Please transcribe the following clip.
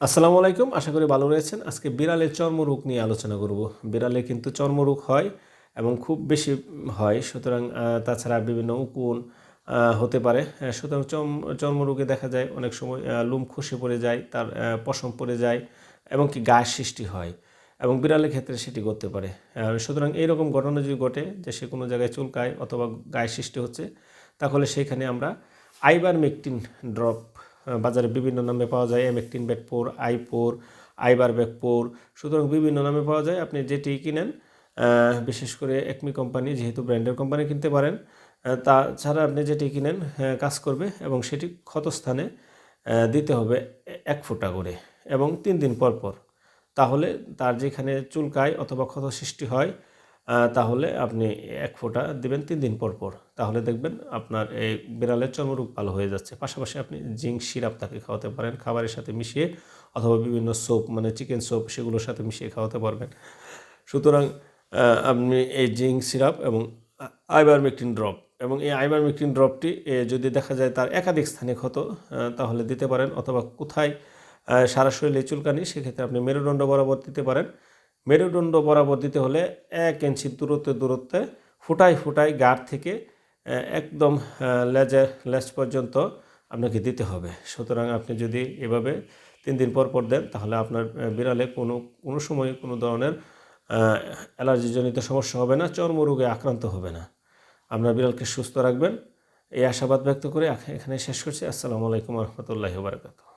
আসসালামু আলাইকুম, আশা করি ভালো রয়েছেন। আজকে বিড়ালের চর্মরোগ নিয়ে আলোচনা করব। বিড়ালে কিন্তু চর্মরোগ হয় এবং খুব বেশি হয়, সুতরাং তাছাড়া বিভিন্ন উকুন হতে পারে। সুতরাং চর্ম চর্মরোগে দেখা যায় অনেক সময় লুম খসে পড়ে যায়, তার পশম পড়ে যায় এবং কি গায়ের সৃষ্টি হয় এবং বিড়ালের ক্ষেত্রে সেটি করতে পারে। সুতরাং এইরকম ঘটনা যদি ঘটে যে সে কোনো জায়গায় চুলকায় অথবা গায়ের সৃষ্টি হচ্ছে, তাহলে সেখানে আমরা আইবার মেকটিন ড্রপ বাজারে বিভিন্ন নামে পাওয়া যায় এমেকটিন ব্যাকপোর আইপোর আইবার ব্যাকপোর সুতরাং বিভিন্ন নামে পাওয়া যায়, আপনি যেটি কিনেন বিশেষ করে একমি কোম্পানি, যেহেতু ব্র্যান্ডের কোম্পানি কিনতে পারেন তাছাড়া আপনি যেটি কিনেন কাজ করবে এবং সেটি ক্ষতস্থানে দিতে হবে এক ফুটা করে এবং তিন দিন পর পর। তাহলে তার যেখানে চুলকায় অথবা ক্ষত সৃষ্টি হয় তাহলে আপনি এক ফোঁটা দিবেন তিন দিন পর পর। তাহলে দেখবেন আপনার এই বিড়ালের চর্মরোগ ভালো হয়ে যাচ্ছে। পাশাপাশি আপনি জিঙ্ক, সিরাপ তাকে খাওয়াতে পারেন, খাবারের সাথে মিশিয়ে অথবা বিভিন্ন সোপ মানে চিকেন সোপ সেগুলোর সাথে মিশিয়ে খাওয়াতে পারবেন। সুতরাং আপনি এই জিঙ্ক, সিরাপ এবং আইবারমেকটিন ড্রপ এবং এই আইবারমেকটিন ড্রপটি যদি দেখা যায় তার একাধিক স্থানে ক্ষত তাহলে দিতে পারেন অথবা কোথায় সারা শরীরে চুলকানি, সেক্ষেত্রে আপনি মেরুদণ্ড বরাবর দিতে পারেন। মেরুদণ্ড বরাবর দিতে হলে এক ইঞ্চি দূরত্বে দূরত্বে ফুটাই ফুটাই গাঢ় থেকে একদম লেজের লেজ পর্যন্ত আপনাকে দিতে হবে। সুতরাং আপনি যদি এভাবে তিন দিন পর পর দেন, তাহলে আপনার বিড়ালে কোনো কোনো সময় কোনো ধরনের অ্যালার্জিজনিত সমস্যা হবে না, চর্মরোগে আক্রান্ত হবে না। আপনার বিড়ালকে সুস্থ রাখবেন। এই আশাবাদ ব্যক্ত করে এখানে শেষ করছি। আসসালামু আলাইকুম রহমতুল্লাহি বারকাতুহ।